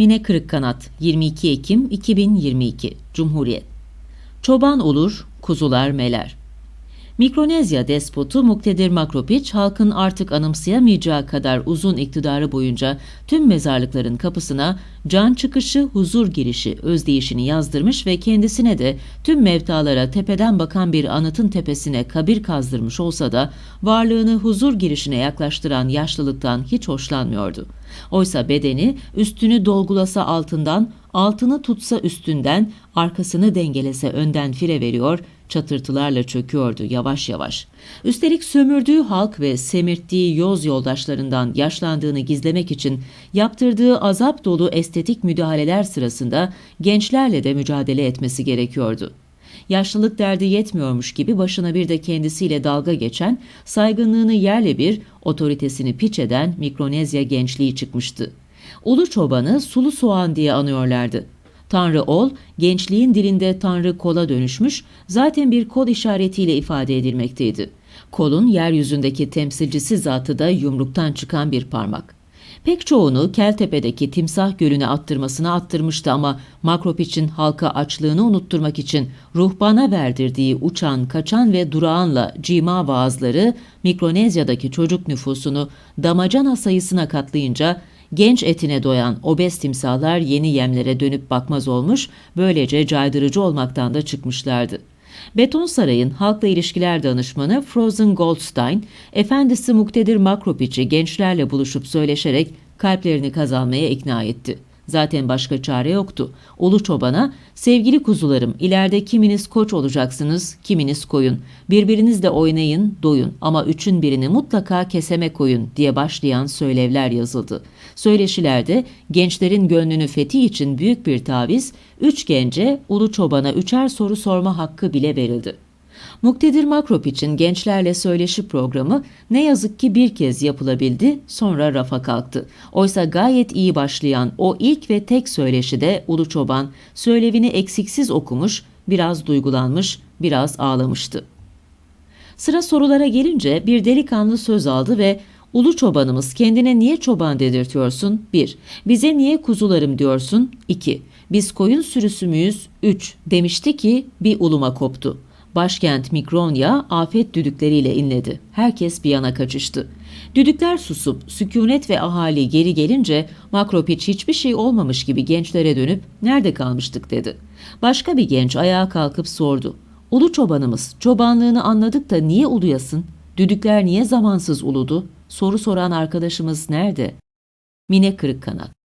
Mine Kırıkkanat 22 Ekim 2022 Cumhuriyet Çoban olur, kuzular meler. Mikronezya despotu Muktedir Makropiç, halkın artık anımsayamayacağı kadar uzun iktidarı boyunca tüm mezarlıkların kapısına can çıkışı, huzur girişi özdeyişini yazdırmış ve kendisine de tüm mevtalara tepeden bakan bir anıtın tepesine kabir kazdırmış olsa da varlığını huzur girişine yaklaştıran yaşlılıktan hiç hoşlanmıyordu. Oysa bedeni üstünü dolgulasa altından, altını tutsa üstünden, arkasını dengelese önden fire veriyor, çatırtılarla çöküyordu yavaş yavaş. Üstelik sömürdüğü halk ve semirttiği yoz yoldaşlarından yaşlandığını gizlemek için yaptırdığı azap dolu estetik müdahaleler sırasında gençlerle de mücadele etmesi gerekiyordu. Yaşlılık derdi yetmiyormuş gibi başına bir de kendisiyle dalga geçen, saygınlığını yerle bir, otoritesini piç eden Mikronezya gençliği çıkmıştı. Ulu çobanı sulu soğan diye anıyorlardı. Tanrı ol, gençliğin dilinde Tanrı kola dönüşmüş, zaten bir kol işaretiyle ifade edilmekteydi. Kolun yeryüzündeki temsilcisi zatı da yumruktan çıkan bir parmak. Pek çoğunu Keltepe'deki timsah gölüne attırmasına attırmıştı ama Makropiç'in halka açlığını unutturmak için ruhbana verdirdiği uçan, kaçan ve durağanla cima vaazları Mikronezya'daki çocuk nüfusunu damacana sayısına katlayınca genç etine doyan obez timsahlar yeni yemlere dönüp bakmaz olmuş, böylece caydırıcı olmaktan da çıkmışlardı. Beton Saray'ın halkla ilişkiler danışmanı Frozen Goldstein, efendisi Muktedir Makropiç'i gençlerle buluşup söyleşerek kalplerini kazanmaya ikna etti. Zaten başka çare yoktu. Ulu çobana, sevgili kuzularım ileride kiminiz koç olacaksınız, kiminiz koyun. Birbirinizle oynayın, doyun ama üçün birini mutlaka keseme koyun diye başlayan söylevler yazıldı. Söyleşilerde gençlerin gönlünü fethi için büyük bir taviz, üç gence ulu çobana üçer soru sorma hakkı bile verildi. Muktedir Makrop için gençlerle söyleşi programı ne yazık ki bir kez yapılabildi, sonra rafa kalktı. Oysa gayet iyi başlayan o ilk ve tek söyleşide Ulu Çoban söylevini eksiksiz okumuş, biraz duygulanmış, biraz ağlamıştı. Sıra sorulara gelince bir delikanlı söz aldı ve Ulu çobanımız kendine niye çoban dedirtiyorsun? 1. Bize niye kuzularım diyorsun? 2. Biz koyun sürüsü müyüz? 3. Demişti ki bir uluma koptu. Başkent Mikronya afet düdükleriyle inledi. Herkes bir yana kaçıştı. Düdükler susup sükunet ve ahali geri gelince Makropiç hiçbir şey olmamış gibi gençlere dönüp nerede kalmıştık dedi. Başka bir genç ayağa kalkıp sordu. Ulu çobanımız çobanlığını anladık da niye uluyasın? Düdükler niye zamansız uludu? Soru soran arkadaşımız nerede? Mine Kırıkkanat